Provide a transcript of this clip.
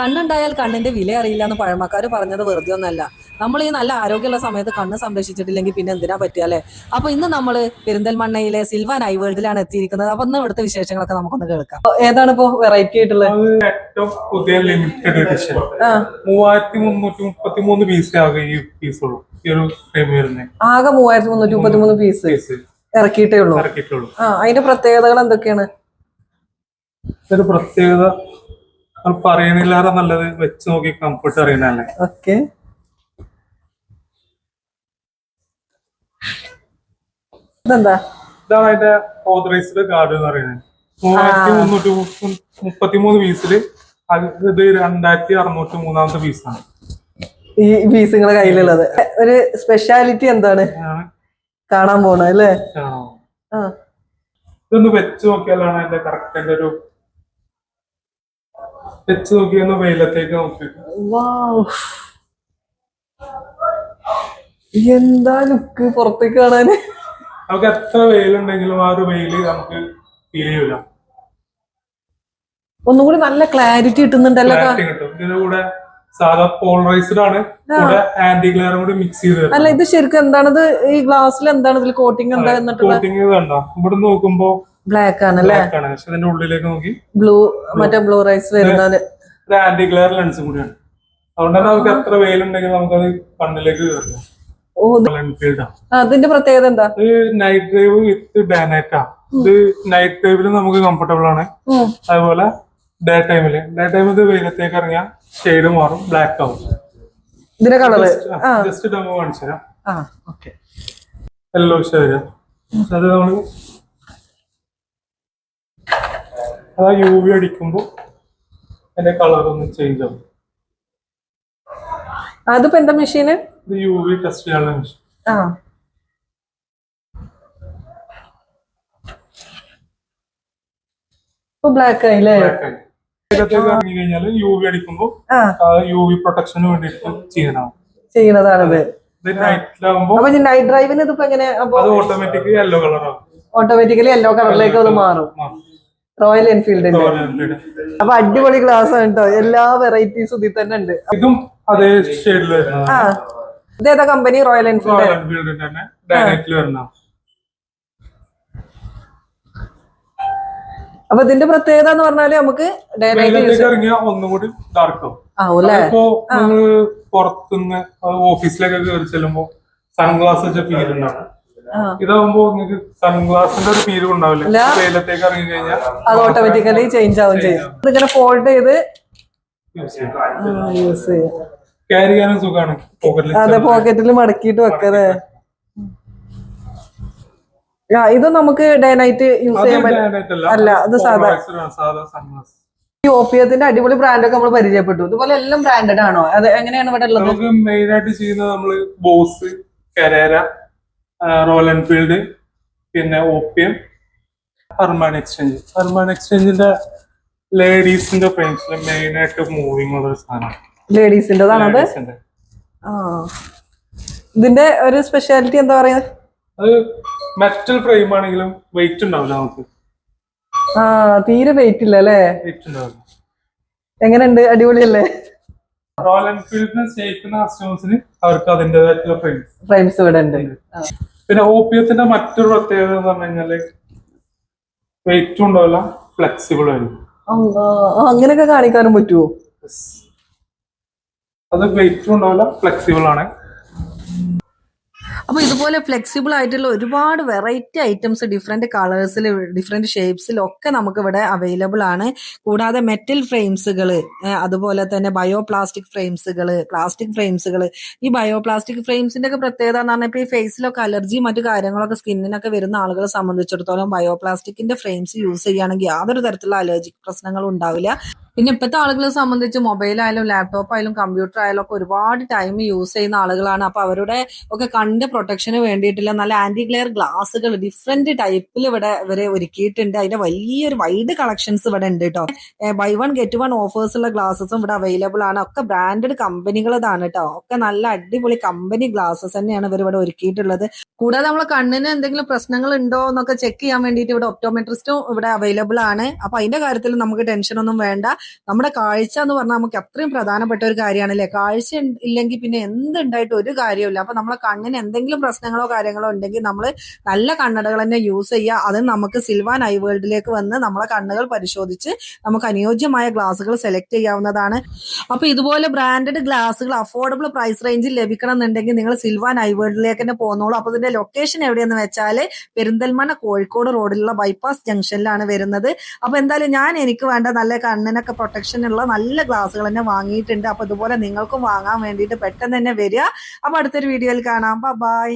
കണ്ണുണ്ടായാൽ കണ്ണിന്റെ വില അറിയില്ല എന്ന് പഴമക്കാർ പറഞ്ഞത് വെറുതെ ഒന്നല്ല. നമ്മൾ ഈ നല്ല ആരോഗ്യമുള്ള സമയത്ത് കണ്ണ് സംരക്ഷിച്ചിട്ടില്ലെങ്കിൽ പിന്നെ എന്തിനാ പറ്റിയാലേ അപ്പൊ ഇന്ന് നമ്മൾ പെരിന്തൽമണ്ണയിലെ സിൽവാൻ ഐ വേൾഡിലാണ് എത്തിയിരിക്കുന്നത്. അപ്പൊ ഇന്ന് ഇവിടുത്തെ വിശേഷങ്ങളൊക്കെ നമുക്കൊന്ന് കേൾക്കാം. ഏതാണ് ഇപ്പോ വെറൈറ്റി ആയിട്ടുള്ളത് അത് ഏറ്റവും പുതിയ ലിമിറ്റഡ് എഡിഷൻ ആ. മൂവായിരത്തി മുന്നൂറ്റി മുപ്പത്തി മൂന്ന് പീസേ ആകെ ഈ പീസ് ഉള്ളൂ. ഈ ഒരു ഫ്രെയിം വരുന്നത് ആകെ മൂവായിരത്തി മുന്നൂറ്റി മുപ്പത്തി മൂന്ന് പീസ് പീസ് ഇറക്കിയിട്ടേ ഉള്ളൂ. ഇറക്കിയിട്ടുള്ളൂ ആ അതിന്റെ പ്രത്യേകതകൾ എന്തൊക്കെയാണ്? ഒരു പ്രത്യേകത പറയണില്ലാതെ നല്ലത് വെച്ച് നോക്കി കംഫർട്ട് അറിയണല്ലേ ഓക്കെ ഇതെന്താ? ഇതാണ് അതിന്റെ ഓതറൈസ്ഡ് കാർഡ് എന്ന് പറയുന്നത്. മൂവായിരത്തി മുന്നൂറ്റി പീസിൽ ഇത് രണ്ടായിരത്തി അറുന്നൂറ്റി മൂന്നാമത്തെ പീസാണ് ഈ പീസ് നിങ്ങളുടെ കയ്യിലുള്ളത്. ഒരു സ്പെഷ്യാലിറ്റി എന്താണ്? കാണാൻ പോണ അല്ലേ? ഇതൊന്ന് വെച്ച് നോക്കിയാലാണ് അതിന്റെ കറക്റ്റ് ഒരു വെച്ച് നോക്കിയൊന്ന് വെയിലത്തേക്ക് നോക്കിയിട്ട്. എന്താ ലുക്ക് പുറത്തേക്ക് കാണാന്? നമുക്ക് എത്ര വെയിലുണ്ടെങ്കിലും ആ ഒരു വെയിൽ നമുക്ക് ഫീൽ ചെയ്യൂല. ഒന്നും കൂടി നല്ല ക്ലാരിറ്റി കിട്ടുന്നുണ്ടല്ലോ കിട്ടും. ഇതിന്റെ കൂടെ സാധാ പോളറൈസ്ഡ് ആണ് കൂടെ ആന്റി ഗ്ലെയറും കൂടി മിക്സ് ചെയ്ത് അല്ല ഇത് ശരിക്കും എന്താണത്? ഈ ഗ്ലാസ്സിൽ എന്താണ് ഇതിൽ കോട്ടിംഗ് എന്താ കോട്ടിംഗ് കോട്ടിങ് ഇവിടെ നോക്കുമ്പോ ബ്ലാക്ക് ബ്ലാക്ക് ആണ്. പക്ഷെ ഇതിന്റെ ഉള്ളിലേക്ക് നോക്കി. ബ്ലൂ മറ്റേ ബ്ലൂ റൈസ് വരുന്നത് ഇത് ആന്റി ഗ്ലെയർ ലെൻസും കൂടിയാണ്. അതുകൊണ്ട് നമുക്ക് എത്ര വെയിലുണ്ടെങ്കിലും നമുക്കത് കണ്ണിലേക്ക് ആണ് അതിന്റെ പ്രത്യേകത എന്താ? നൈറ്റ് ഡ്രൈവ് വിത്ത് ഡേ നൈറ്റാ ഇത് നൈറ്റ് ടൈമിൽ നമുക്ക് കംഫർട്ടബിൾ ആണ്. അതുപോലെ ഡേ ടൈമിൽ ഡേ ടൈമിൽ ഇത് വെയിലത്തേക്ക് ഇറങ്ങിയാൽ ഷെയ്ഡ് മാറും ബ്ലാക്ക് ആവും. ഇതിന്റെ കളർ ജസ്റ്റ് ഡെമോ കാണിച്ചു തരാം യെല്ലോ ഷെയ്ഡ് അത് നമ്മൾ അതാ യു വി അടിക്കുമ്പോൾ അതിന്റെ കളർ ഒന്ന് ചേഞ്ച് ആവും. അതിപ്പോ എന്താ മെഷീന് ഇത് യു വി ടെസ്റ്റ് ചെയ്യാനുള്ള മെഷീൻ ആ. ഇപ്പൊ ബ്ലാക്ക് ആയില്ലേ കഴിഞ്ഞാൽ യു വി അടിക്കുമ്പോൾ ആ. യു വി പ്രൊട്ടക്ഷന് വേണ്ടിയിട്ട് ചെയ്യണം. ചെയ്യണതാണിത്. നൈറ്റ് ഡ്രൈവിന് ഇതിപ്പോ എങ്ങനെ? അപ്പൊ അത് automatic yellow colour automatically yellow കളറിലേക്ക് അത് മാറും. Royal Enfield. അപ്പൊ അടിപൊളി ഗ്ലാസ് ആണ് കേട്ടോ എല്ലാ വെറൈറ്റീസും ഇതിൽ തന്നെ ഉണ്ട്. ഇതും അതേ ഷെയ്ഡിൽ വരുന്നത് ആ. ഇതേതാ കമ്പനി റോയൽ എൻഫീൽഡ് റോയൽ എൻഫീൽഡിന്റെ തന്നെ അപ്പൊ ഇതിന്റെ പ്രത്യേകത എന്ന് പറഞ്ഞാൽ നമുക്ക് ഇറങ്ങിയാൽ ഡാർക്ക് ഇപ്പോ നമ്മൾ പുറത്തുനിന്ന് ഓഫീസിലേക്ക് കയറി ചെല്ലുമ്പോ സൺഗ്ലാസ് വെച്ച ഫീൽ ഉണ്ടാവും. ഇതാവുമ്പോ നിങ്ങൾക്ക് സൺഗ്ലാസിന്റെ ഒരു ഫീലും ഉണ്ടാവില്ല. വെയിലത്തേക്ക് ഇറങ്ങി കഴിഞ്ഞാൽ അത് ഓട്ടോമാറ്റിക്കലി ചേഞ്ച് ആവും ചെയ്യും. ഇതിങ്ങനെ ഫോൾഡ് ചെയ്ത് യൂസ് ചെയ്യാം. യൂസ് ക്യാരി ചെയ്യാനും സുഖമാണ്. അതെ പോക്കറ്റിൽ മടക്കിട്ട് വെക്കതേ ഇത് നമുക്ക് ഡേ നൈറ്റ് യൂസ് ചെയ്യാൻ പറ്റില്ല അല്ല, അത് സാധാ. സൺഗ്ലാസ് ഈ ഓപ്പിയത്തിന്റെ അടിപൊളി ബ്രാൻഡൊക്കെ നമ്മൾ പരിചയപ്പെട്ടു. ഇതുപോലെ എല്ലാം ബ്രാൻഡഡ് ആണോ? അത് എങ്ങനെയാണ് ഇവിടെ ഉള്ളത്? മെയിൻ ആയിട്ട് ചെയ്യുന്നത് നമ്മൾ ബോസ് കരേര റോയൽ എൻഫീൽഡ് പിന്നെ ഓപ്പിയം ഹർമാൻ എക്സ്ചേഞ്ച് ഹർമാൻ എക്സ്ചേഞ്ചിന്റെ ലേഡീസിന്റെ ഫ്രെയിംസിൽ മെയിൻ ആയിട്ട് മൂവിങ് ഉള്ള ഒരു സാധനം ലേഡീസിന്റെതാണത് ലേഡീസിന്റെ ആ. ഇതിന്റെ ഒരു സ്പെഷ്യാലിറ്റി എന്താ പറയാ അത് മെറ്റൽ ഫ്രെയിം ആണെങ്കിലും വെയിറ്റ് ഉണ്ടാവില്ല നമുക്ക്. ആ തീരെ വെയിറ്റ് ഇല്ല അല്ലേ? വെയിറ്റ് ഉണ്ടാവില്ല. എങ്ങനെയുണ്ട്? അടിപൊളിയല്ലേ? റോയൽ എൻഫീൽഡിനെ സ്നേഹിക്കുന്ന കസ്റ്റമേഴ്സിന് അവർക്ക് അതിന്റെതായിട്ടുള്ള ഫ്രെയിംസ് ഫ്രെയിംസ് ഇവിടെ ഉണ്ട്. പിന്നെ ഓപ്പിയത്തിന്റെ മറ്റൊരു പ്രത്യേകത എന്ന് പറഞ്ഞു കഴിഞ്ഞാൽ വെയിറ്റും ഉണ്ടാവില്ല ഫ്ലെക്സിബിൾ ആയിരിക്കും. അങ്ങനെയൊക്കെ കാണിക്കാനും പറ്റുമോ അത് വെയിറ്റും ഉണ്ടാവില്ല ഫ്ലെക്സിബിൾ ആണ്. അപ്പോൾ ഇതുപോലെ ഫ്ലെക്സിബിൾ ആയിട്ടുള്ള ഒരുപാട് വെറൈറ്റി ഐറ്റംസ് ഡിഫറെന്റ് കളേഴ്സിൽ ഡിഫറെന്റ് ഷേപ്സിലും ഒക്കെ നമുക്ക് ഇവിടെ അവൈലബിൾ ആണ്. കൂടാതെ മെറ്റൽ ഫ്രെയിംസുകൾ അതുപോലെ തന്നെ ബയോ പ്ലാസ്റ്റിക് ഫ്രെയിംസുകൾ പ്ലാസ്റ്റിക് ഫ്രെയിംസുകൾ ഈ ബയോ പ്ലാസ്റ്റിക് ഫ്രെയിംസിന്റെ ഒക്കെ പ്രത്യേകത എന്ന് പറഞ്ഞാൽ ഇപ്പോൾ ഈ ഫേസിലൊക്കെ അലർജി മറ്റു കാര്യങ്ങളൊക്കെ സ്കിന്നിനൊക്കെ വരുന്ന ആളുകളെ സംബന്ധിച്ചിടത്തോളം ബയോ പ്ലാസ്റ്റിക്കിന്റെ ഫ്രെയിംസ് യൂസ് ചെയ്യുകയാണെങ്കിൽ യാതൊരു തരത്തിലുള്ള അലർജിക് പ്രശ്നങ്ങളും ഉണ്ടാവില്ല. പിന്നെ ഇപ്പോഴത്തെ ആളുകളെ സംബന്ധിച്ച് മൊബൈലായാലും ലാപ്ടോപ്പ് ആയാലും കമ്പ്യൂട്ടർ ആയാലും ഒക്കെ ഒരുപാട് ടൈം യൂസ് ചെയ്യുന്ന ആളുകളാണ്. അപ്പൊ അവരുടെ ഒക്കെ കണ്ട് പ്രൊട്ടക്ഷന് വേണ്ടിയിട്ടുള്ള നല്ല ആന്റി ഗ്ലെയർ ഗ്ലാസുകൾ ഡിഫറെന്റ് ടൈപ്പിൽ ഇവിടെ ഇവരെ ഒരുക്കിയിട്ടുണ്ട്. അതിന്റെ വലിയൊരു വൈഡ് കളക്ഷൻസ് ഇവിടെ ഉണ്ട് കേട്ടോ buy one get one offers ഉള്ള ഗ്ലാസസും ഇവിടെ അവൈലബിൾ ആണ്. ഒക്കെ ബ്രാൻഡഡ് കമ്പനികളതാണ് കേട്ടോ ഒക്കെ നല്ല അടിപൊളി കമ്പനി ഗ്ലാസസ് തന്നെയാണ് ഇവർ ഇവിടെ ഒരുക്കിയിട്ടുള്ളത്. കൂടാതെ നമ്മളെ കണ്ണിന് എന്തെങ്കിലും പ്രശ്നങ്ങൾ ഉണ്ടോ എന്നൊക്കെ ചെക്ക് ചെയ്യാൻ വേണ്ടിയിട്ട് ഇവിടെ ഒപ്റ്റോമെട്രിസ്റ്റും ഇവിടെ അവൈലബിൾ ആണ്. അപ്പൊ അതിന്റെ കാര്യത്തിൽ നമുക്ക് ടെൻഷൻ ഒന്നും വേണ്ട. നമ്മുടെ കാഴ്ച എന്ന് പറഞ്ഞാൽ നമുക്ക് അത്രയും പ്രധാനപ്പെട്ട ഒരു കാര്യമാണല്ലേ? കാഴ്ച ഇല്ലെങ്കിൽ പിന്നെ എന്തുണ്ടായിട്ട് ഒരു കാര്യമില്ല അപ്പൊ നമ്മളെ കണ്ണിന് എന്തെങ്കിലും പ്രശ്നങ്ങളോ കാര്യങ്ങളോ ഉണ്ടെങ്കിൽ നമ്മൾ നല്ല കണ്ണടകൾ തന്നെ യൂസ് ചെയ്യുക. അത് നമുക്ക് സിൽവാൻ ഐ വേൾഡിലേക്ക് വന്ന് നമ്മളെ കണ്ണുകൾ പരിശോധിച്ച് നമുക്ക് അനുയോജ്യമായ ഗ്ലാസുകൾ സെലക്ട് ചെയ്യാവുന്നതാണ്. അപ്പൊ ഇതുപോലെ ബ്രാൻഡഡ് ഗ്ലാസുകൾ അഫോർഡബിൾ പ്രൈസ് റേഞ്ചിൽ ലഭിക്കണം എന്നുണ്ടെങ്കിൽ നിങ്ങൾ സിൽവാൻ ഐ വേൾഡിലേക്ക് തന്നെ പോകുന്നോളൂ അപ്പൊ ഇതിന്റെ ലൊക്കേഷൻ എവിടെയെന്ന് വെച്ചാൽ പെരിന്തൽമണ്ണ കോഴിക്കോട് റോഡിലുള്ള ബൈപ്പാസ് ജംഗ്ഷനിലാണ് വരുന്നത്. അപ്പൊ എന്തായാലും ഞാൻ എനിക്ക് വേണ്ട നല്ല കണ്ണിനൊക്കെ പ്രൊട്ടക്ഷൻ ഉള്ള നല്ല ഗ്ലാസ്സുകൾ തന്നെ വാങ്ങിയിട്ടുണ്ട്. അപ്പൊ ഇതുപോലെ നിങ്ങൾക്കും വാങ്ങാൻ വേണ്ടിയിട്ട് പെട്ടെന്ന് തന്നെ വരിക. അപ്പൊ അടുത്തൊരു വീഡിയോയിൽ കാണാം. ബൈ